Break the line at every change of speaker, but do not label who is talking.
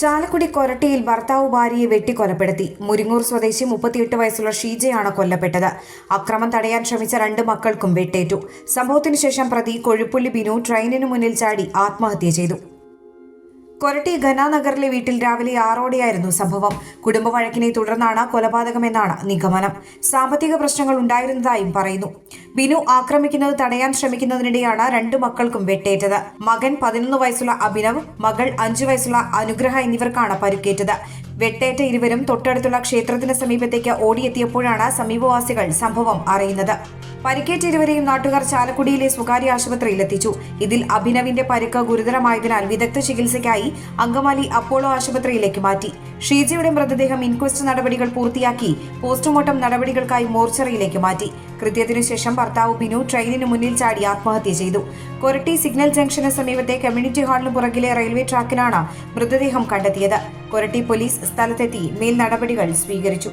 ചാലക്കുടി കൊരട്ടിയിൽ ഭർത്താവ് ഭാര്യയെ വെട്ടിക്കൊലപ്പെടുത്തി. മുരിങ്ങൂർ സ്വദേശി മുപ്പത്തിയെട്ട് വയസ്സുള്ള ഷീജയാണ് കൊല്ലപ്പെട്ടത്. അക്രമം തടയാൻ ശ്രമിച്ച രണ്ട് മക്കൾക്കും വെട്ടേറ്റു. സംഭവത്തിനു ശേഷം പ്രതി കൊഴുപ്പുള്ളി ബിനു ട്രെയിനിനു മുന്നിൽ ചാടി ആത്മഹത്യ ചെയ്തു. കൊരട്ടി ഘനാനഗറിലെ വീട്ടിൽ രാവിലെ ആറോടെയായിരുന്നു സംഭവം. കുടുംബ വഴക്കിനെ തുടർന്നാണ് കൊലപാതകമെന്നാണ് നിഗമനം. സാമ്പത്തിക പ്രശ്നങ്ങൾ ഉണ്ടായിരുന്നതായും പറയുന്നു. ബിനു ആക്രമിക്കുന്നത് തടയാൻ ശ്രമിക്കുന്നതിനിടെയാണ് രണ്ടു മക്കൾക്കും വെട്ടേറ്റത്. മകൻ പതിനൊന്ന് വയസ്സുള്ള അഭിനവ് മകൾ അഞ്ചു വയസ്സുള്ള അനുഗ്രഹ എന്നിവർക്കാണ് പരുക്കേറ്റത്. വെട്ടേറ്റ ഇരുവരും തൊട്ടടുത്തുള്ള ക്ഷേത്രത്തിന് സമീപത്തേക്ക് ഓടിയെത്തിയപ്പോഴാണ് സമീപവാസികൾ സംഭവം അറിയുന്നത്. പരിക്കേറ്റ ഇരുവരെയും നാട്ടുകാർ ചാലക്കുടിയിലെ സ്വകാര്യ ആശുപത്രിയിൽ എത്തിച്ചു ഇതിൽ അഭിനവിന്റെ പരിക്ക് ഗുരുതരമായതിനാൽ വിദഗ്ധ ചികിത്സയ്ക്കായി അങ്കമാലി അപ്പോളോ ആശുപത്രിയിലേക്ക് മാറ്റി. ഷീജയുടെ മൃതദേഹം ഇൻക്വസ്റ്റ് നടപടികൾ പൂർത്തിയാക്കി പോസ്റ്റ്മോർട്ടം നടപടികൾക്കായി മോർച്ചറിയിലേക്ക് മാറ്റി. കൃത്യത്തിനു ശേഷം ഭർത്താവ് ബിനു ട്രെയിനിന് മുന്നിൽ ചാടി ആത്മഹത്യ ചെയ്തു. കൊരട്ടി സിഗ്നൽ ജംഗ്ഷന് സമീപത്തെ കമ്മ്യൂണിറ്റി ഹാളിന് പുറകിലെ റെയിൽവേ ട്രാക്കിലാണ് മൃതദേഹം കണ്ടെത്തിയത്. കൊരട്ടി പോലീസ് സ്ഥലത്തെത്തി മേൽ നടപടികൾ സ്വീകരിച്ചു